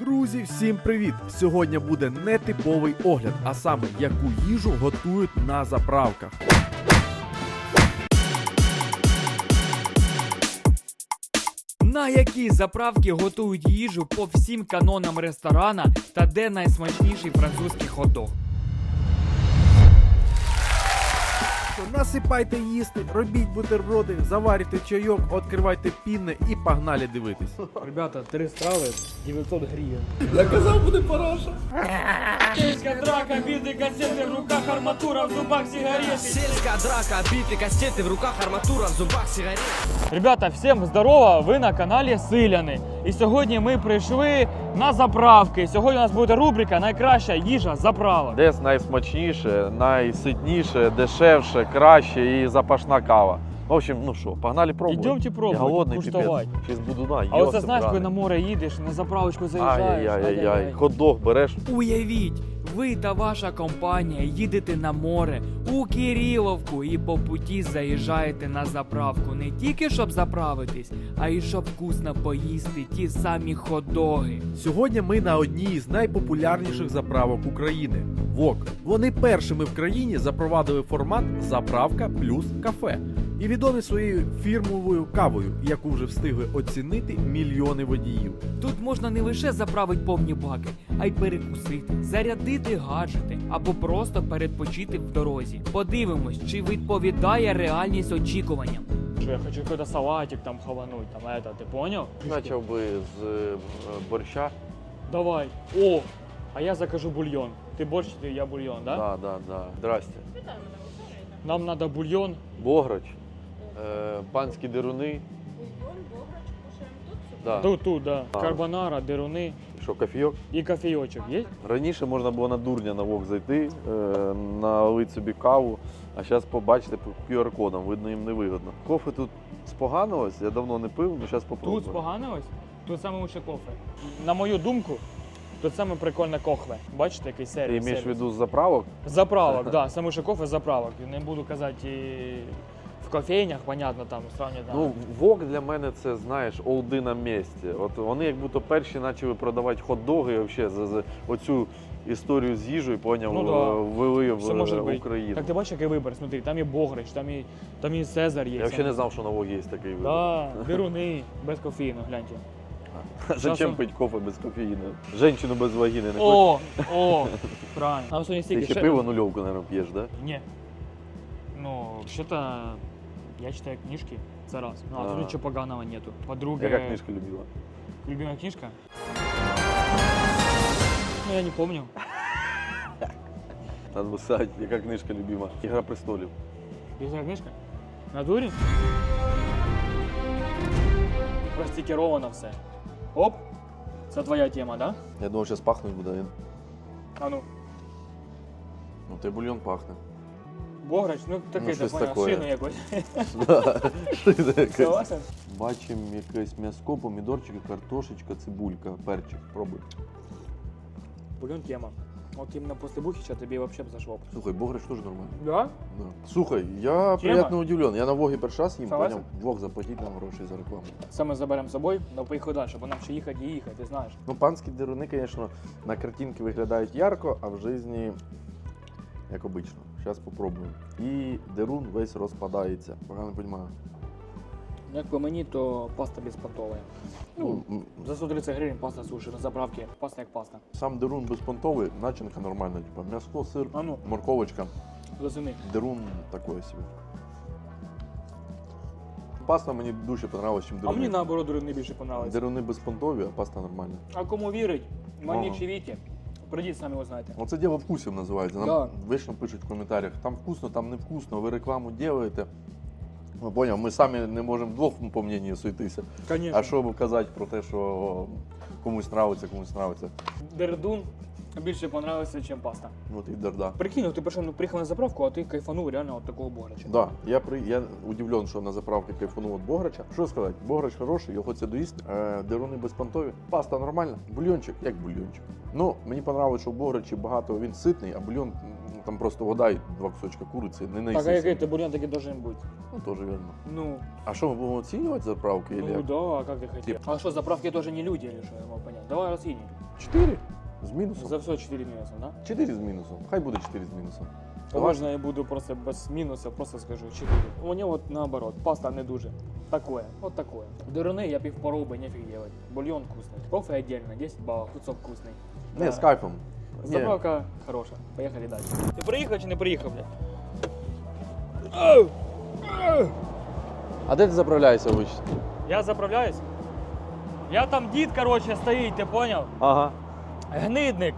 Друзі, всім привіт! Сьогодні буде нетиповий огляд, а саме яку їжу готують на заправках. На які заправки готують їжу по всім канонам ресторана та де найсмачніший французький хот-дог? Насипайте їсти, робіть бутерброди, заварюйте чайок, відкривайте пінне і погнали дивитись. Ребята, три страви 900 гривень. Я казав, буде параша. Сільська драка, біди касети, в руках арматура, в зубах сигарети. Сельская драка, биты кастеты, в руках арматура, в зубах сигарет. Ребята, всім здорово! Ви на каналі Силяни. І сьогодні ми прийшли на заправки. Сьогодні у нас буде рубрика Найкраща їжа заправок. Десь найсмачніше, найситніше, дешевше, краще і запашна кава. В общем, ну що, погнали пробувати. Йдемте пробувати, Я голодний куштувати. піпець. Ще з будуна. А оце знаєш, коли на море їдеш, на заправочку заїжджаєш. Ай-яй-яй, ай-яй-яй. хот-дог береш. Уявіть, ви та ваша компанія їдете на море у Кириловку і по путі заїжджаєте на заправку не тільки щоб заправитись, а й щоб вкусно поїсти ті самі хот-доги. Сьогодні ми на одній із найпопулярніших заправок України ВОК. Вони першими в країні запровадили формат заправка плюс кафе і відомі своєю фірмовою кавою, яку вже встигли оцінити мільйони водіїв. Тут можна не лише заправити повні баки, а й перекусити, зарядити гаджети або просто передпочити в дорозі. Подивимось, чи відповідає реальність очікуванням. Що я хочу якийсь салатик там хавануть, там это, ти поняв? Почав би з е, борща. Давай. О! А я закажу бульйон. Ти борщ, ти я бульйон, да? Да, да, да. Здрасте. Нам треба бульйон. Бограч, панські деруни. Да. Тут, тут, да. А. Карбонара, деруни Що, кофійок? і кофійочок є? Раніше можна було на дурня на вок зайти, е, налити собі каву, а зараз побачите по QR-кодам, видно їм невигодно. Кофе тут споганилось, я давно не пив, але зараз попробую. Тут споганилось? Тут саме лучше кофе. На мою думку, тут саме прикольне кохве. Бачите, який Ти маєш в сервіс. виду з заправок? Заправок, так. Да, саме лучше кофе заправок. Не буду казати і в кофейнях, понятно, там сравнювати. там. Ну, вок для мене це, знаєш, олди на місці. От вони як будто перші почали продавати хот-доги взагалі за, за оцю історію з їжею, поняв, Ну да. ввели в Все може е, бути. Україну. Так ти бачиш, який вибір, смотри, там і Богрич, там і, там і Цезар є. Я взагалі не знав, що на Вогі є такий вибір. Да, деруни, без кофеїну, гляньте. Зачем Часом- пити кофе без кофеїну? Женщину без вагіни не хочеш? О, о, правильно. Сьогодні Ти стільки ще пиво нульовку, мабуть, п'єш? Да? Ні. Ну, вообще-то, я читаю книжки, це раз. Ну, а А. тут нічого поганого нету. По-друге, Яка книжка любила? любимая книжка? Ну, я не помню. Надо писати, яка книжка любима? Ігра престолів. Есть такая книжка? В натурі? Простикеровано все. Оп. Це твоя тема, да? Я думав, зараз пахнуть буде він. А ну. Ну, той бульйон пахне. Бограч, ну таке, Ну, ну, щось поняв, такое. шину якось. Що це якесь? Согласен? Бачимо якесь м'яско, помідорчики, картошечка, цибулька, перчик. Пробуй. Бульон тема. Вот именно после Бухича тебе вообще бы зашло. Слухай, бограч теж нормально. Да? Да. Слухай, я приємно удивлен. Я на Вогі перший раз їм, Согласен? поняв, Вог заплатить нам гроші за рекламу. Це ми заберемо з собою, але поїхали далі, бо нам ще їхати і їхати, ти знаєш. Ну, панські деруни, звісно, на картинці виглядають ярко, а в житті як обично. Зараз попробуємо. І дерун весь розпадається. Погано розумію. Як по мені, то паста безпонтова. Ну, Ну, за 130 гривень паста суші на заправці. Паста як паста. сам дерун безпонтовий, начинка нормальна, типа м'ясо, сир, А ну, морковочка. зацени. Дерун такое собі. Паста мені дуже понравилась, чим А мені наоборот не більше понравилось. Деруни безпонтові, а паста нормальна. А кому вірить, мені Ага. чи Віті, прийдіть самі узнаєте. Оце діло вкусів називається. Нам Да. вечно пишуть в коментарях, там вкусно, там не вкусно, ви рекламу робите. Ну, поняв, ми самі не можемо двох по мнению суйтися. Конечно. А що казати про те, що комусь нравиться, комусь нравиться. Дердун більше понравився, ніж паста. Ну ти дерда. Прикинь, от ти прийшов, ну, приїхав на заправку, а ти кайфанув реально от такого бограча. Да, я при я удивлен, що на заправці кайфанув від Бограча. Що сказати, Бограч хороший, його хочеться доїсти. Е, деруни безпонтові. Паста нормальна. Бульйончик, як бульйончик. Ну, мені подобається, що в Бограчі багато він ситний, а бульйон м, там просто вода і два кусочка куриці, не Так, а який ти бульон такий должен бути? Ну, теж вірно. Ну, А що, ми будемо оцінювати заправки? ну или як? да, а как ты хотел? А что, заправки тоже не люди или что, я могу понять? Давай оценим. 4 з мінусом. За все 4 мінуси, да? 4 з мінусом. Хай буде 4 з мінусом. Можна я буду просто без мінуса, просто скажу 4. У нього от наоборот, паста не дуже. Такое, от такое. Деруни я пів пороби, нефіг делать. Бульон вкусний. Кофе отдельно, 10 баллов, кусок вкусний. Не, Да. з кайфом. Заправка хороша. Поїхали далі. Ти приїхав чи не приїхав, блядь? А де ти заправляєшся вище? Я заправляюсь. Я там дід, короче, стоїть, ти поняв? Ага. Гнидник.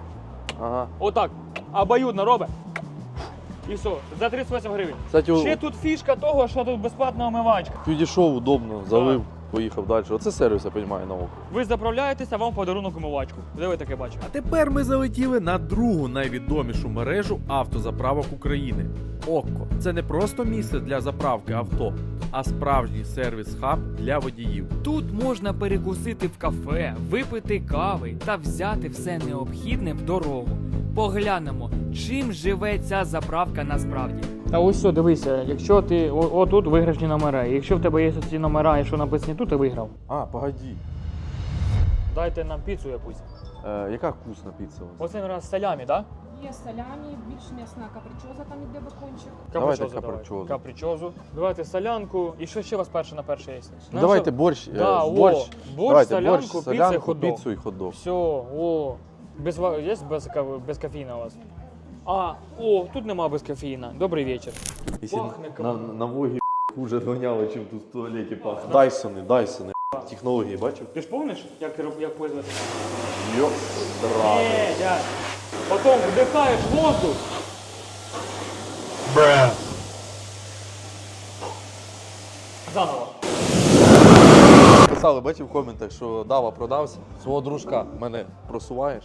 Ага. Отак. Обоюдно робить. І все, за 38 гривень. Кстати, Ще тут фішка того, що тут безплатна омивачка. підійшов удобно, залив, поїхав далі. Оце сервіс, я розумію, на око. Ви заправляєтеся, вам подарунок омивачку. Де ви таке бачите? А тепер ми залетіли на другу найвідомішу мережу автозаправок України. Окко. Це не просто місце для заправки авто, а справжній сервіс-хаб для водіїв. Тут можна перекусити в кафе, випити кави та взяти все необхідне в дорогу. Поглянемо, чим живе ця заправка насправді. А ось все, дивися, якщо ти о- отут виграшні номера, якщо в тебе є ці номера, і що написані тут, ти виграв. А, погоді. Дайте нам піцу якусь. Е, яка вкусна піца у вас? Оцей раз салямі, так? Є салямі, більш м'ясна капричоза, там іде бекончик. Давайте Капричозу давай. капричозу. Капричозу. Давайте солянку. І що ще у вас перше на перше є? Ну, давайте борщ. е, Да, о, борщ. борщ, давайте солянку, борщ, піцу і солянку, хот-дог. піцу і хот-дог. Все, о. Без, ва- є без, кав- без кофеїна у вас? А, о, тут нема без кофеїна. Добрий вечір. Пахне на, кабаном. на Вогі хуже гоняли, чим тут в туалеті пахне. Дайсони, Дайсони. Технології, бачив? Ти ж пам'ятаєш, як, роб- як пользуватися? Йоп, сраний. Дядь. Потім вдихаєш воздух. Заново. Писали, бачив в коментах, що Дава продався. Свого дружка мене просуваєш.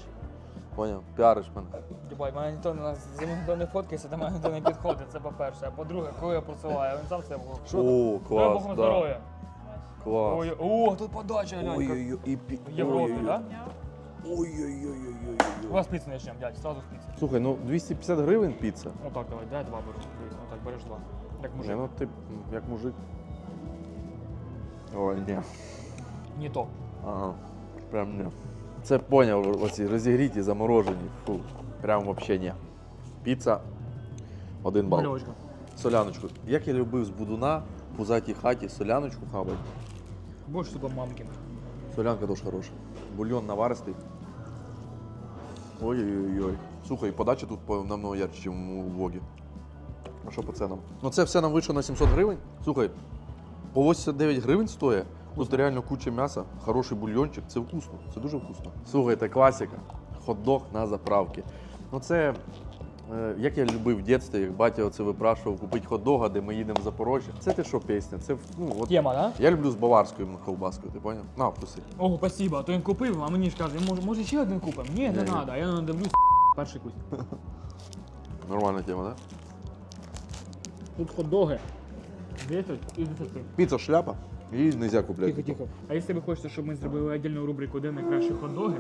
Поняв? Піариш мене. Дібай, мене ніхто не зі мною ніхто не фоткається, до мене ніхто не підходить, це по-перше. А по-друге, коли я просуваю, він сам себе був. Що О, Дай клас, Богу да. здоров'я. Клас. Ой, о, тут подача, глянь. Ой-ой-ой, і пі- В Європі, ой-ой-ой. так? У вас піцу почнемо, дядь, сразу з піци. Слухай, ну 250 гривень піца. Отак давай, дай два беру. Дивись, отак береш два. Як Ні, мужик. ну ти м, як мужик. Ой, ні. Не то. Ага. Прям ні. Це поняв, оці розігріті, заморожені. Фу. Прям вообще ні. Піца. Один бал. Мальовочка. Соляночку. Як я любив з будуна в пузатій хаті соляночку хавати. Больше типа мамки. Солянка теж хороша. Бульйон наваристий. Ой-ой-ой. Слухай, подача тут по- намного ярче, ніж у Вогі. А що по ценам? Ну це все нам вийшло на 700 гривень. Слухай, по 89 гривень стоїть. Тут реально куча м'яса, хороший бульйончик, це вкусно, це дуже вкусно. Слухайте, класика. Хот-дог на заправки. Ну це, е, як я любив в дитинстві, як батя оце випрашував купити хот-дога, де ми їдемо в Запорожжя. Це ти що пісня? Це ну, от Тема, да? я люблю з баварською ковбаскою, ти поняв? На, вкуси. Ого, спасибо. А то він купив, а мені ж каже, може, може ще один купимо? Ні, не треба. Я не дивлюсь, перший кусь. Нормальна тема, да? Тут хот-доги. 10 і 10. Піца шляпа, її не можна купляти. Тихо, тихо. А якщо ви хочете, щоб ми зробили віддільну рубрику, де найкращі хот-доги,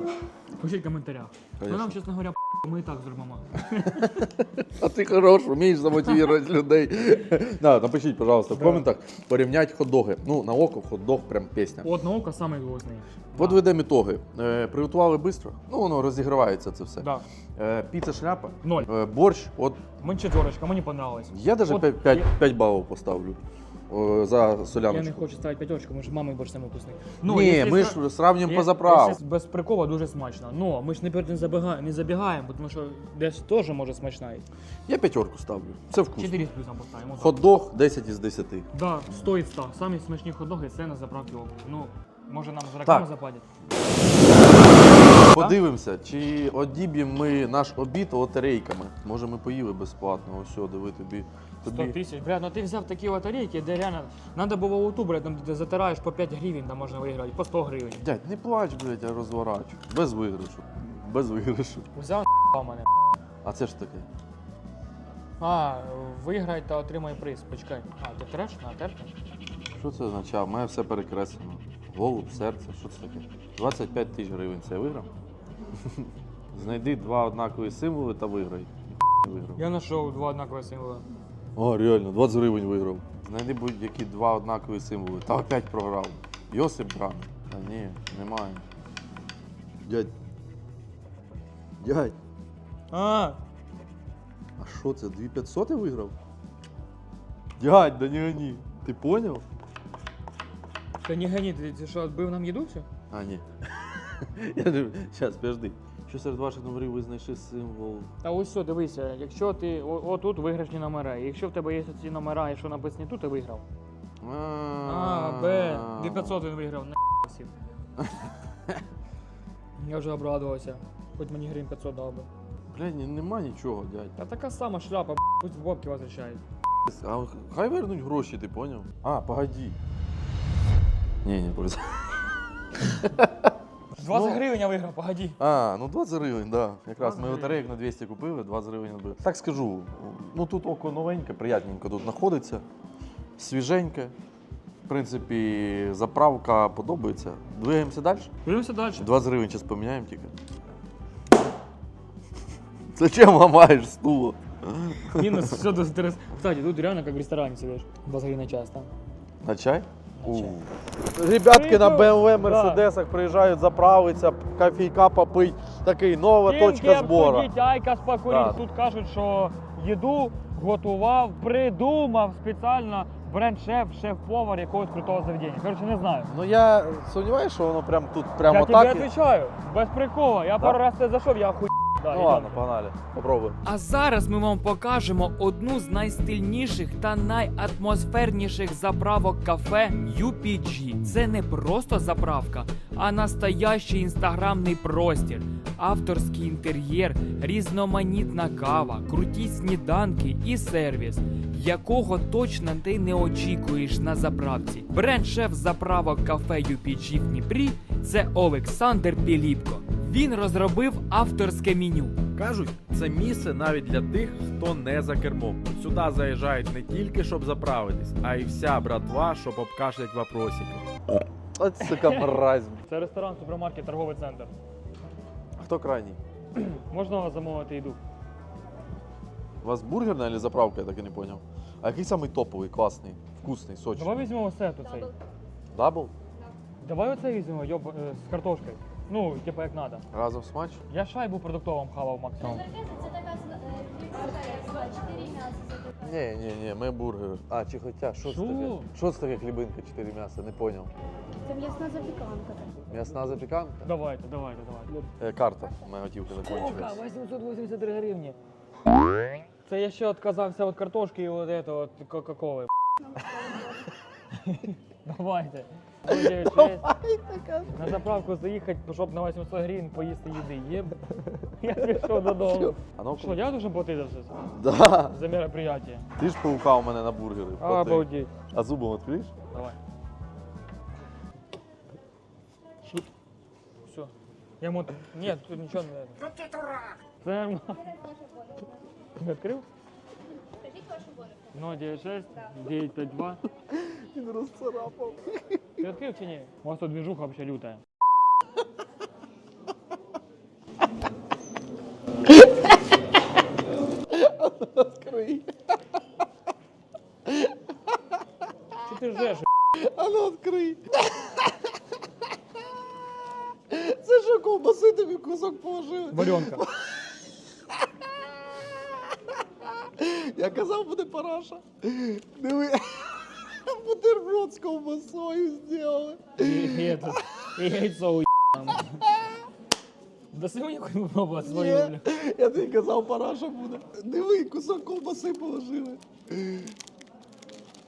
пишіть в коментарях. Ну нам, чесно говоря, ми і так зробимо. А ти хорош, вмієш замотивувати людей. Да, напишіть, пожалуйста, в коментах, порівнять хот-доги. Ну, на око хот-дог прям пісня. От на око самий голосний. Подведемо ітоги. Е, приготували швидко, ну воно розігрівається це все. Да. Е, піца шляпа, Ноль. е, борщ, от Мені четверочка, мені понравилось. я навіть 5, 5, 5 балів поставлю о, за Я соляночку. не хочу ставити п'ятерочку, тому що мами борщ вкусний. Ні, якщо ми ж сравнюємо по заправ. Без прикола дуже смачно. Ну, ми ж не, перед- не, забігаємо, не забігаємо, тому що десь теж може смачна. є. Я п'ятерку ставлю. Це вкусно. 4 з плюсом поставимо. Хот-дог 10 із 10. Да, 100 із 100. Самі смачні хот-доги це на заправці оку. Ну, може нам з раками Так. заплатять? Подивимося, чи одіб'ємо ми наш обід лотерейками. Може, ми поїли безплатно. Ось що, диви тобі. 100 тисяч. Бля, ну ти взяв такі лотерейки, де реально, треба було у ту, блядь, там де затираєш по 5 гривень, там можна виграти, по 100 гривень. Дядь, не плач, блядь, я розворачу. Без виграшу. Без виграшу. Взяв на мене. А це ж таке. А, виграй та отримай приз. Почекай. А, ти треш? На терти? Що це означає? У мене все перекреслено. Голуб, серце, що це таке? 25 тисяч гривень. Це я виграв? Знайди два однакові символи та виграй. Виграв. Я знайшов два однакові символи. О, реально, 20 гривень виграв. Знайди будь-які два однакові символи. Та опять програв. Йосип Бран. Та ні, немає. Дядь, Дядь, А, а що це? 2500 я виграв? Дядь, да не гони. Ти поняв? та не гони, ти, ти що, відбив нам їду все? А, ні. Я зараз, подожди. Що серед ваших номерів ви знайшли символ? Та ось все, дивися, якщо ти о- отут виграшні номера, і якщо в тебе є ці номера, і що написані тут, ти виграв. А, Б, 2500 він виграв, на сів. Я вже обрадувався. Хоч мені гривень 500 дав би. Блядь, ні- нема нічого, дядь. Та така сама шляпа, б**, пусть в бабки возвращають. А хай вернуть гроші, ти поняв? А, погоди. Ні, ні, просто. 20 Ну. гривень я виграв, погоди. А, ну 20 гривень, да. Якраз 20 ми гривень. лотереїк на 200 купили, 20 гривень відбили. Так скажу, ну тут око новеньке, приятненько тут знаходиться. Свіженьке. В принципі, заправка подобається. Двигаємося далі. Дивимося далі. 20 гривень зараз поміняємо тільки. Зачем ламаєш стуло? Мінус, все дуже інтересно. Кстати, тут реально як в ресторані сидиш. 20 гривень на час там. На чай? Ребятки на. BMW, Мерседесах приїжджають заправитися, кофійка попить. Такий нова точка збору. Да. Тут кажуть, що їду готував, придумав спеціально бренд-шеф, шеф-повар якогось крутого заведення. Коротше, не знаю. Ну я сумніваюся, що воно прям тут прямо я тобі так. і- відповідаю, без прикола. Я пару разів це зайшов, я хуй. Да, Ну йдемо. ладно, погнали. Попробуй. А зараз ми вам покажемо одну з найстильніших та найатмосферніших заправок кафе UPG. Це не просто заправка, а настоящий інстаграмний простір, авторський інтер'єр, різноманітна кава, круті сніданки і сервіс, якого точно ти не очікуєш на заправці. Бренд-шеф заправок кафе UPG в Дніпрі це Олександр Піліпко. Він розробив авторське меню. Кажуть, це місце навіть для тих, хто не за кермом. Сюди заїжджають не тільки щоб заправитись, а й вся братва, щоб обкашлять вопросики. От сука мразь. Це ресторан, супермаркет, торговий центр. А хто крайній? Можна замовити їду. У вас бургерна или заправка, я так і не понял. А який самий топовий, класний, вкусний, сочний? Давай візьмемо оце тут цей. Дабл? Давай оце візьмемо, йоб, е, з картошкою. Ну, типу як надо. Разом смач? Я шайбу продуктовим хавав максимум. Це така з 4 м'яса. Ні, ні, ні, ми бургер. А, чи хоча, що це Що? таке? Що це таке хлібинка 4 м'яса? Не поняв. Це м'ясна запіканка. М'ясна запіканка? Давайте, давайте, давайте. Е, карта, моя готівка закінчилась. 883 гривні. Це я ще відказався від картошки і від этого, от кока-коли. Давайте. 096. На заправку заїхати, щоб на 800 гривень поїсти їди. Єб. Я пішов додому. А ну, Що, я дуже платити за все? да. За мероприятие. Ти ж паукав мене на бургери. плати. Обалдеть. А зубом відкриєш? Давай. Все. Я ему... Нет, тут ничего не... Ты дурак! Це нормально. Ты открыл? Скажіть вашу бороду. 096 952. Він розцарапав. Ты открыл чи ні? У вас тут движуха вообще лютая. Відкрий. Чи ти ржеш? А ну відкрий. Це що, ковбаси тобі кусок положили? Варенка. Параша. Диви. Бутерброд з ковбасою зробили. И, и это, и яйцо у Да сегодня хоть попробовать свою, Ні, я тобі казав, параша буде. Диви, кусок ковбаси положили.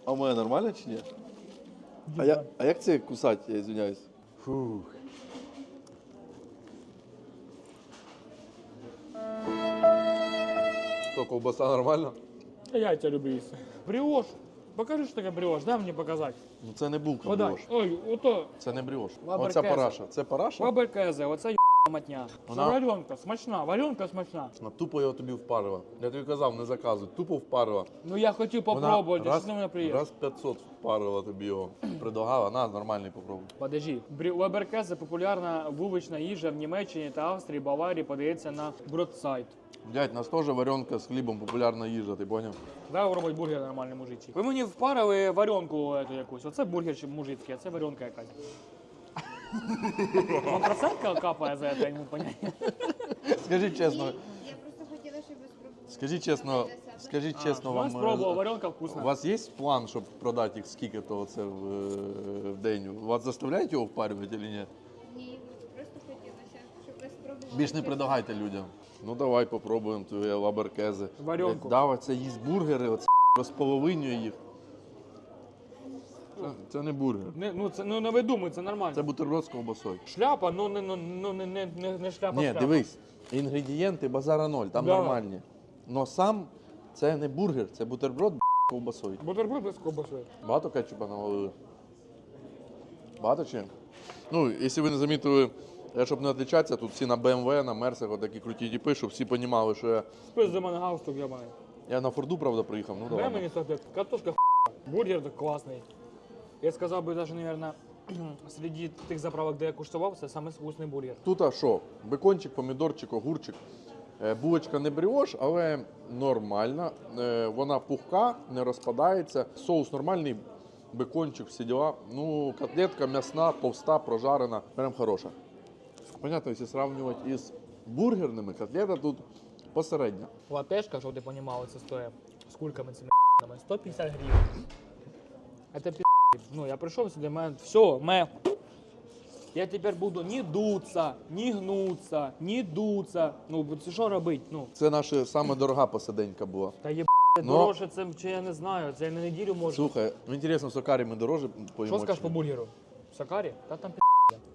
А у мене нормально чи ні? А, я, а як це кусати, я извиняюсь? Фух. То ковбаса нормально? Я тебя люблю їсти. Бріош. Покажи, що таке бріош, дай мені показати. Ну це не булка Подай. бріош. Ой, ото Це не бріош. Оце Оця параша. Це параша? Бабель Бабелькезе, оце матня. Вона- варенка, смачна, варенка смачна. Вона Тупо його тобі впарила. Я тобі казав, не заказуй. Тупо впарила. Ну я хотів Вона попробувати, раз, що мене приїде. раз 500 впарила тобі його. Предлагала, на, нормальний попробуй. Подожди. Брі... Леберкезе популярна вулична їжа в Німеччині та Австрії, Баварії подається на бродсайд. Дядь, нас теж варенка з хлібом популярна їжа, ти поняв? Дай робити бургер нормальний мужичий. Ви мені впарили варенку эту якусь. Оце бургер чи мужицький, а це варенка якась. Вам процентка капає за це, я не можу. Скажіть чесно, Я просто хотіла, щоб ви спробували. скажіть чесно, скажіть чесно вам. спробував, е, варенка У вкусна. вас є план, щоб продати їх скільки то це в, е, в день? Вас заставляють його впарювати чи ні? Ні, просто хотілося, щоб ви спробували. Більш не предлагайте людям. Ну давай попробуємо твоє лаберкези. Варенку. Давай, це їсть бургери, оце розполовинює їх. Це, це не бургер. Не, ну, це, ну не видумуй, це нормально. Це бутерброд з ковбасою. Шляпа, ну не, ну, ну, не, не, не, не шляпа. Ні, шляпа. дивись, інгредієнти базара ноль, там Да. нормальні. Но сам це не бургер, це бутерброд з ковбасою. Бутерброд без ковбасою. Багато кетчупа навалили. Багато чи? Ну, якщо ви не замітили, я щоб не відлічатися, тут всі на BMW, на Мерсах, такі круті тіпи, щоб всі розуміли, що я, Спис за мене галстук, ябаний. я на Форду, правда, приїхав. Ну, Дай давай. мені салфетку. Картошка бургер так класний. Я сказав би навіть, наверное, серед тих заправок, де я куштував, це саме вкусний бургер. Тут а що? Бекончик, помідорчик, огурчик. Е, Булочка не бріош, але нормальна. Е, Вона пухка, не розпадається. Соус нормальний, бекончик, всі діла. Ну, котлетка м'ясна, товста, прожарена, прям хороша. Понятно, якщо сравнювати із бургерними, котлета тут посередня. Латешка, щоб ти розумів, це стоїть з кульками цими 150 гривень. Пи***. Ну, я прийшов сюди, мене все, мене... Я тепер буду ні дуться, ні гнуться, ні дуться. Ну, бо це що робити? Ну, Це наша саме дорога посиденька була. та є Ну. дорожче, це чи я не знаю, це я на неділю можу. Слухай, ну інтересно, в Сокарі ми дороже поїмо. Що скажеш чи по ні? бургеру? В Сакарі? Та там пі***.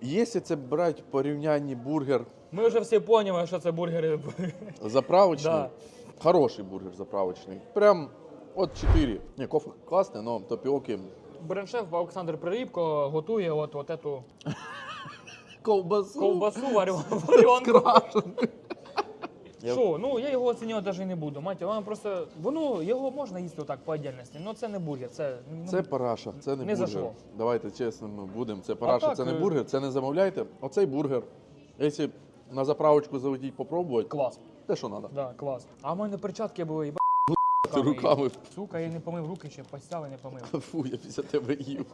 Якщо це брати в порівнянні бургер Ми вже всі поняли, що це бургери. Заправочний. Да. Хороший бургер заправочний. Прям от 4. Ні, кофе класний, но топіоки. Брендшеф Олександр Прирібко готує от, от эту Ковбасу. ковбасу варіонку. Я- Що, ну я його оцінювати навіть не буду. Мать, воно просто воно його можна їсти отак по отдельності, але це не бургер. Це, ну, Це параша, це не, Не бургер. зашло. Давайте чесними будемо. Це параша, так, це не е, бургер, це не замовляйте. Оцей бургер. Якщо на заправочку залетіть попробувати, клас. те, що треба. Да, клас. А в мене перчатки були їба. Ти руками. Сука, я не помив руки ще, постяли не помив. Фу, я після тебе їв.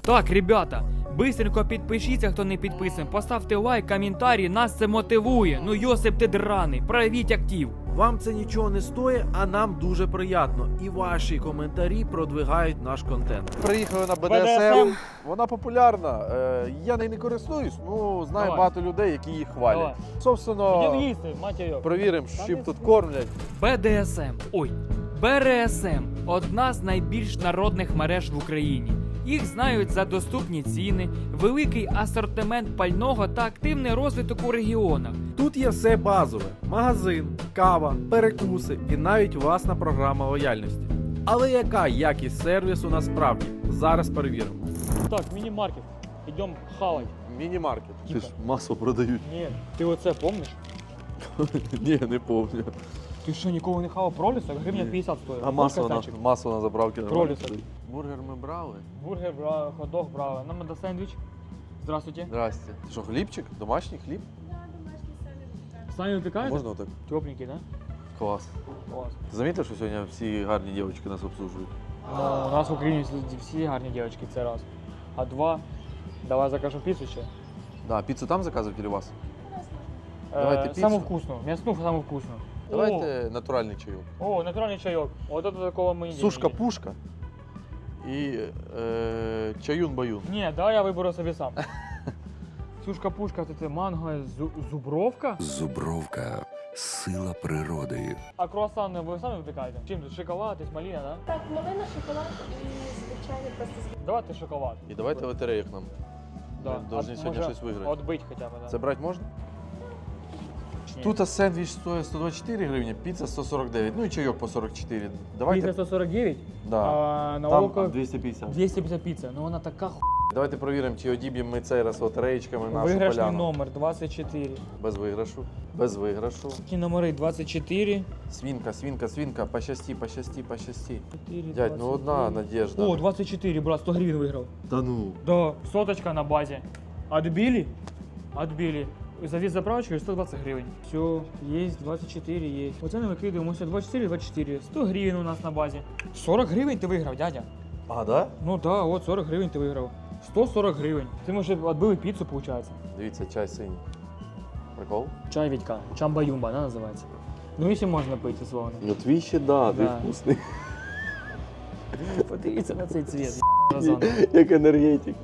Так, ребята, бистренько підпишіться, хто не підписаний. Поставте лайк, коментарі, нас це мотивує. Ну Йосип ти драний, проявіть актив. Вам це нічого не стоїть, а нам дуже приємно. І ваші коментарі продвигають наш контент. Приїхали на BDSM. BDSM. Вона популярна. Е, Я нею не користуюсь, ну знаю Давай. багато людей, які її хвалять. Собственно, Ідемо їсти, мать його. Провіримо, Та чим тут кормлять. БДСМ. Ой, БРСМ одна з найбільш народних мереж в Україні. Їх знають за доступні ціни, великий асортимент пального та активний розвиток у регіонах. Тут є все базове: магазин, кава, перекуси і навіть власна програма лояльності. Але яка якість сервісу насправді? Зараз перевіримо. Так, міні-маркет. Йдемо хавать. Міні-маркет. Ти ж масло продають. Ні, ти оце помниш? Ні, не помню. Ти що, ніколи не хавав пролісок? Гривня 50 стоїть. А масло на, Косячок. масло на заправки нормально стоїть. Бургер ми брали. Бургер брали, хот-дог брали. Нам надо сендвіч. Здравствуйте. Здрасте. Це що, хлібчик? Домашній хліб? Самі випікаєте? Можна отак? Тепленький, да? Клас. Клас. Ти замітив, що сьогодні всі гарні дівчатки нас обслужують? Ну, у нас в Україні всі- всі гарні дівчатки, це раз. А два, давай закажемо піцу ще. Да, піцу там заказувати чи у вас? Давайте Е, піцу. Саму вкусну, м'ясну саму вкусну. Давайте натуральний чайок. О, о, натуральний чайок. От це такого ми їдемо. Сушка-пушка і е, чаюн-баюн. Ні, давай я виберу собі сам. Сушка-пушка, це манго, зу- зубровка. Зубровка сила природи. А круасани ви самі випікаєте? Чим тут? Шоколад, і маліна, да? Так, малина, шоколад і звичайний просто з Давайте шоколад. І давайте лотереїх нам. Да. Ми повинні сьогодні щось виграти. Отбить хоча б, да. Це брати можна? Тут сендвіч стоїть 124 гривні, піца 149, ну і чайок по 44. Давайте. Піца 149, Да. а на Там око 250. 250 піца. Ну вона така ху... Давайте перевіримо, чи одіб'ємо ми цей раз лотереєчками нашу Виграшний поляну. номер 24. Без виграшу. Без виграшу. Такі номери 24. Свінка, свінка, свінка, пощасті, пощасті, пощасті. 4 Дядь, ну одна надежда. О, 24, брат, 100 гривень виграв. Та ну. Да, соточка на базі. Отбили? Отбили. За вид заправочки 120 гривень. Все, есть 24, есть. Оце не викидаємо, все 24, 24. 100 гривень у нас на базі. 40 гривень ти виграв, дядя. А, да? Ну да, от 40 гривень ти виграв. 140 гривень. Ти може відбили піцу, виходить. Дивіться, чай синій. Прикол? Чай Вітька, чамба-юмба, да, називається. Ну і можна пити словно. Ну твій ще да, Да. вкусний. Подивіться на цей цвіт. Як енергетик.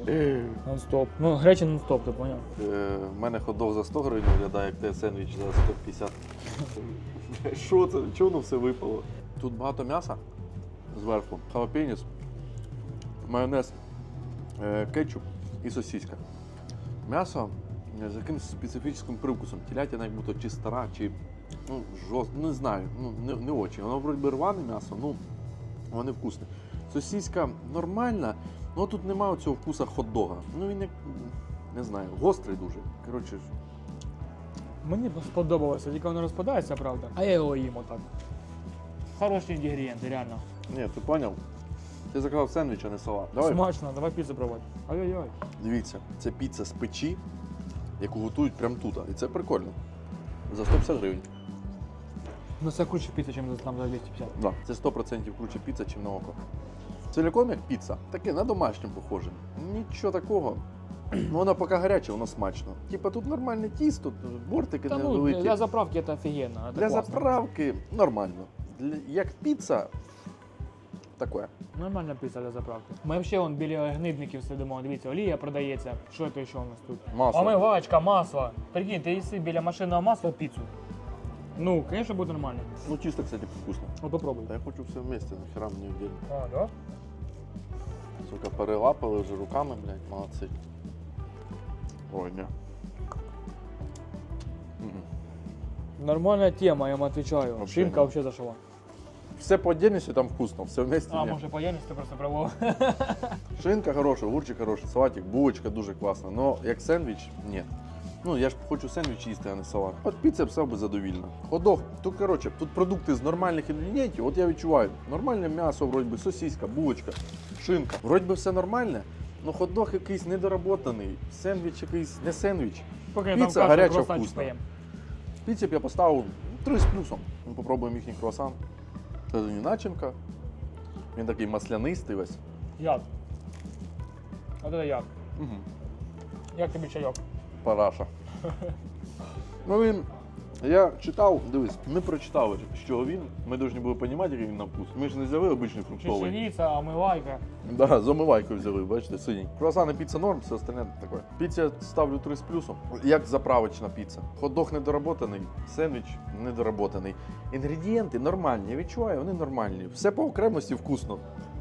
Нон-стоп. Ну, гречі нон-стоп, ти поняв? Е, В мене ходок за 100 гривень виглядає, як те сендвіч за 150. Що це? Чого воно все випало? Тут багато м'яса зверху, халапеніс, майонез, е, кетчуп і сосиска. М'ясо е, з якимось специфічним привкусом. Телятина як будто чи стара, чи ну, жорст, не знаю, ну, не, не очі. Воно вроді би рване м'ясо, ну воно вкусне. Сосиска нормальна, але тут немає цього вкуса хот-дога. Ну він як, не знаю, гострий дуже. Коротше, Мені сподобалося, тільки воно розпадається, правда. А я його їм отак. Хороші інгредієнти, реально. ні, ти поняв? Ти заказав сендвіч, а не салат. Давай. Смачно, давай піцу пробувати. Ай-яй-яй. Дивіться, це піца з печі, яку готують прямо тут. І це прикольно. За 150 гривень. Ну це круче піца, ніж там за 250. Да. Це 100% круче піца, чим на око. Ціляком як піца. Таке на домашньому похоже. Нічого такого. Ну, Воно поки гаряче, воно смачно. Типа тут нормальне тісто, бортики Та ну, невеликі. для заправки це офігенно. це Для класно. заправки нормально. Для, як піца, таке. Нормальна піца для заправки. Ми взагалі вон біля гнидників сидимо. Дивіться, олія продається. Що це ще у нас тут? Масло. Омивачка, масло. Прикинь, ти їси біля машинного масла піцу. Ну, звісно, буде нормально. Ну, тісто, кстати, вкусно. Ну, попробуй. Та я хочу все вместе, нахера мені віддільно. А, да? Сука, перелапали вже руками, блядь, молодці. Ой, ні. Мгм. Нормальна тема, я вам отвечаю. Вообще Шинка вообще зашла. Все по отдельности там вкусно, все вместе А, ні. може по ємності просто пробував. Шинка хороша, огурчик хороший, салатик, булочка дуже класна. Но як сендвіч, ні. Ну, я ж хочу сендвіч їсти, а не салат. От піца все би задовільно. Ходох, тут, коротше, тут продукти з нормальних інгредієнтів, от я відчуваю. Нормальне м'ясо, вроді би, сосиска, булочка, шинка. Вроді би все нормальне, але ходох якийсь недоработаний, сендвіч якийсь не сендвіч. Поки Піца там гаряча, вкусна. Піці б я поставив 3 з плюсом. Ми попробуємо їхній круасан. Це не начинка. Він такий маслянистий весь. Як? А це як? Угу. Як тобі чайок? Параша. ну він. Я читав, дивись, ми прочитали, з чого він. Ми повинні були розуміти, який він на вкус. Ми ж не взяли обичний фруктовий. Чечевіця, омивайка. Да, з омивайкою взяли, бачите, синій. Круасан і піца норм, все остальне таке. Піця я ставлю 3 з плюсом. Як заправочна піца. Хот-дог недоработаний, сендвіч недоработаний. Інгредієнти нормальні, я відчуваю, вони нормальні. Все по окремості вкусно.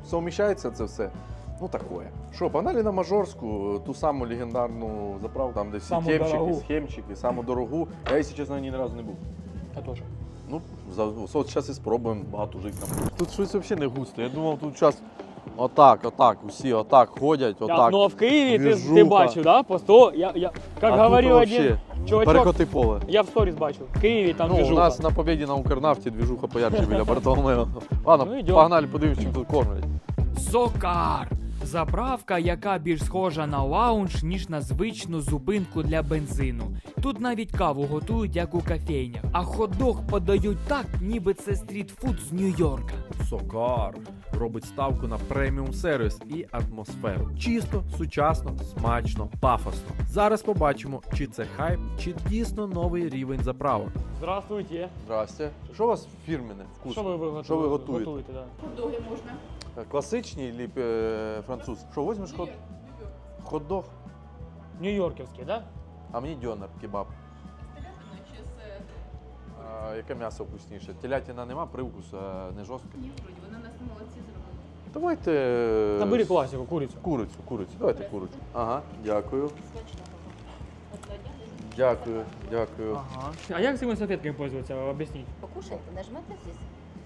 Совміщається це все. Ну такое. Що, погнали на Мажорську, ту саму легендарну заправку, там де Саму дорогу. схемчики, саму дорогу. Я, якщо чесно, на ній ні разу не був. Я теж. Ну, за, от зараз і спробуємо багато жити там. Тут щось взагалі не густо. Я думав, тут зараз отак, отак, усі отак ходять, отак. ну а в Києві ти, ти двіжуха. бачив, да? По 100, я, я, як А говорив тут один вообще чувачок, Перекоти поле. я в сторіс бачив. В Києві там ну, у движуха. нас на побіді на Укрнафті двіжуха поярче біля Бартоломео. Ладно, Ну, погнали, подивимось, чим тут кормлять. Сокар. Заправка, яка більш схожа на лаунж, ніж на звичну зупинку для бензину. Тут навіть каву готують, як у кофейнях, а хот-дог подають так, ніби це стрітфуд з Нью-Йорка. Сокар робить ставку на преміум сервіс і атмосферу. Чисто, сучасно, смачно, пафосно. Зараз побачимо, чи це хайп, чи дійсно новий рівень заправок. Здравствуйте. Здрасте. Що у вас фірменне? Вкусно? Що ви, ви, Що ви готуєте? готуєте? да. Доги можна. Е, Класичний чи е, француз? Що, візьмеш хот... хот-дог? Нью-Йорківський, да? А мені дьонер, кебаб. А, яке м'ясо вкусніше? Телятина нема привкусу, а не жорстке? Ні, вроді, вони нас молодці зробили. Давайте. е, Набери класику, курицю. Курицю, курицю. Давайте курицю. Ага, дякую. Дякую, дякую. Ага. А як цими салфетками пользуватися? Об'ясніть. Покушайте, нажмете здесь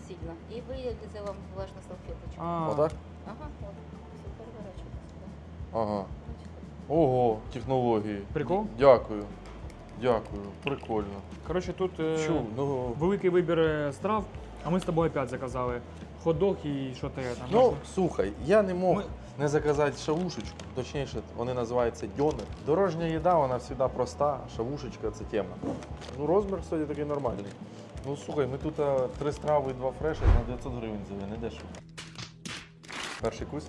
сильно, и выльется вам влажную салфеточку. А, Отак? Ага, вот. Все переворачивайте сюда. Ага. Ого, технології. Прикол? Дякую. Дякую. Прикольно. Коротше, тут е, Чу, ну. великий вибір е, страв, а ми з тобою опять заказали хот-дог і що то там. Ну, слухай, я не мог Ми- не заказати шавушечку, точніше, вони називаються дьонер. Дорожня їда, вона завжди проста, шавушечка це тема. Ну, розмір, кстати, такий нормальний. Ну, слухай, ми тут а, три страви і два фреші на 900 гривень взяли, не дешево. Перший кусь.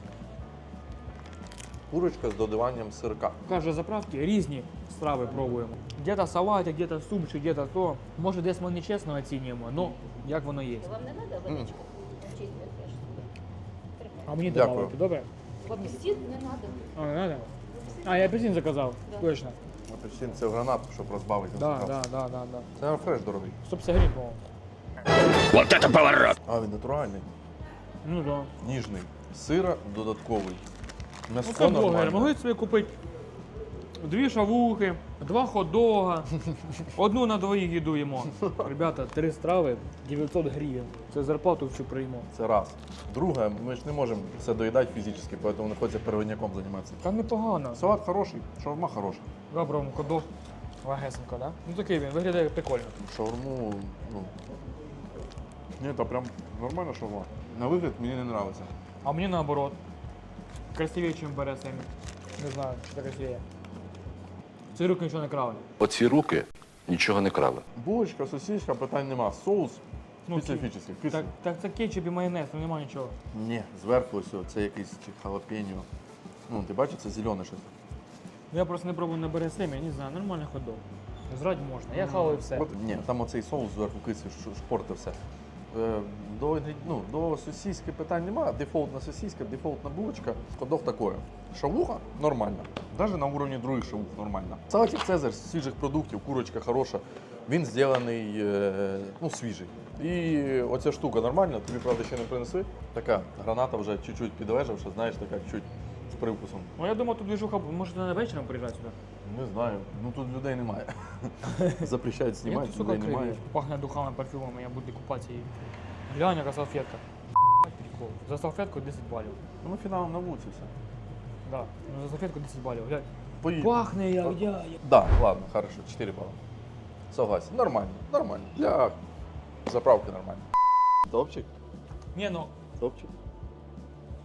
Курочка з додаванням сирка. Каже, заправки різні. страви пробуємо. Где-то салатик, где-то супчик, где-то то. Може, десь ми нечесно оцінюємо, ну як воно є. Вам не треба водичку? А мені Дякую. добавити, добре? Апельсин не треба. А, не надо? А, я апельсин заказав, точно. Апельсин це в гранату, щоб розбавити. Да, да, да, да, да. Це фреш дорогий. 150 гривень, по-моєму. А, він натуральний, Ну да. ніжний. Сира додатковий. Ну, М'ясо це блогери. нормальне. Могли собі купити дві шавухи, два хот-дога, одну на двоїх їду їмо. Ребята, три страви 900 гривень. Це зарплату всю приймо. Це раз. Друге, ми ж не можемо все доїдати фізично, тому не хочеться первинняком займатися. Та непогано. Салат хороший, шаурма хороша. Добре, хот-дог. Легесенько, да? Ну такий він, виглядає прикольно. Шаурму, ну. Ні, це прям нормальна шаурма. На вигляд мені не подобається. А мені наоборот. Красивее, ніж бере самі. Не знаю, що це красивее. Ці руки нічого не крали. Оці руки нічого не крали. Булочка, сосиска, питань нема. Соус Ну, специфічний. Так, кислий. так це кетчуп і майонез, ну нема нічого. Ні, зверху ось це якийсь чи халапеньо. Ну, ти бачиш, це зелене щось. Ну, Я просто не пробую на бере самі, я не знаю, нормальний хот-дог. Зрать можна, я хаваю все. От, ні, там оцей соус зверху кислий, що шпорти все. Е, до, ну, до сосиски питань немає. Дефолтна сосиска, дефолтна булочка. Ходок такое. Шавуха нормальна. Навіть на уровні других шавух нормальна. Салатик Цезарь з свіжих продуктів, курочка хороша. Він зроблений е, ну, свіжий. І оця штука нормальна, тобі, правда, ще не принесли. Така граната вже чуть-чуть підлежавша, знаєш, така чуть з привкусом. Ну я думаю, тут движуха, може на вечором приїжджати сюди. Не знаю. Ну тут людей немає. Запрещають Я знімати, тут, сука, людей немає. кривий. Пахне духами, парфюмами, я буду купатися і... Глянь, яка салфетка. Прикол. За салфетку 10 балів. Ну, ми фіналом на вулиці все. Да. Ну за салфетку 10 балів, глянь. Поїдемо. Пахне як я. Да, ладно, хорошо, 4 балла. Согласен. Нормально, нормально. Для заправки нормально. Топчик? Ні, ну, Топчик.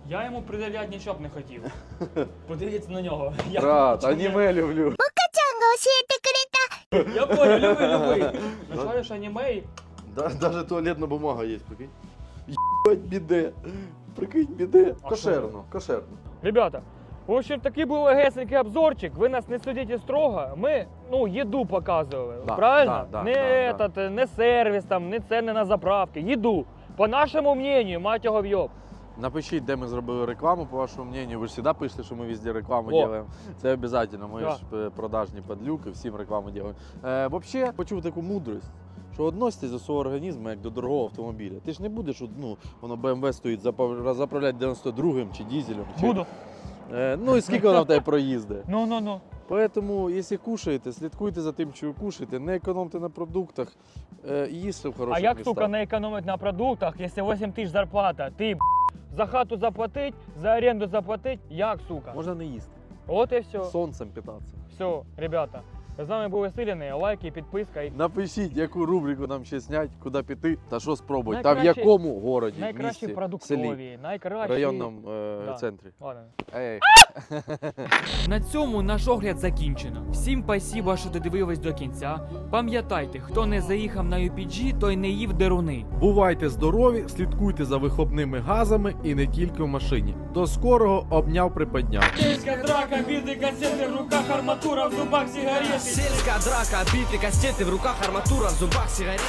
я йому пред'являти нічого б не хотів. Подивіться на нього. Я, Брат, аніме люблю. Я понял, люби, люби. Началиш аніме і Да, даже туалетна бумага є, прикинь. Єбать, біде. Прикинь, біде. А Кошерно, кошерно. Ребята, в общем, такий був легесенький обзорчик. Ви нас не судите строго. Ми ну, їду показували. Да, правильно? да, да, не, да, этот, не сервіс, там, не ціни на заправки. Їду. По нашому мнению, мать його вйоб. Напишіть, де ми зробили рекламу, по вашому мнению. Ви ж завжди пишете, що ми везде рекламу робимо. Це обов'язково. Ми Да. ж продажні подлюки, всім рекламу робимо. Е, Взагалі, почув таку мудрість. Що відноситесь до свого організму як до дорогого автомобіля. Ти ж не будеш, ну, воно BMW стоїть заправляти 92-м чи дізелем. Чи, Буду. Е, ну і скільки воно в тебе проїзде. Ну, ну, ну. Поэтому, якщо кушаєте, слідкуйте за тим, що ви кушаєте, не економте на продуктах е, їсти в А як, містах. сука, не економить на продуктах, якщо 8 тисяч зарплата? Ти б, за хату заплатить, за оренду заплатить, як, сука? Можна не їсти. От і все. Сонцем питатися. Все, ребята. З вами був Василіний, лайки, підписка. І Напишіть, яку рубрику нам ще снять, куди піти та що спробувати. Та в якому городі, найкращі місті, продуктові, селі, найкращі... районному е, Да. центрі. Ладно. Ей. На цьому наш огляд закінчено. Всім спасибо, що додивились до кінця. Пам'ятайте, хто не заїхав на UPG, той не їв деруни. Бувайте здорові, слідкуйте за вихопними газами і не тільки в машині. До скорого обняв приподняв. Сельська драка, біди касети в руках, арматура в зубах сигарети. Сельская драка, биты, кастеты, в руках арматура, в зубах сигареты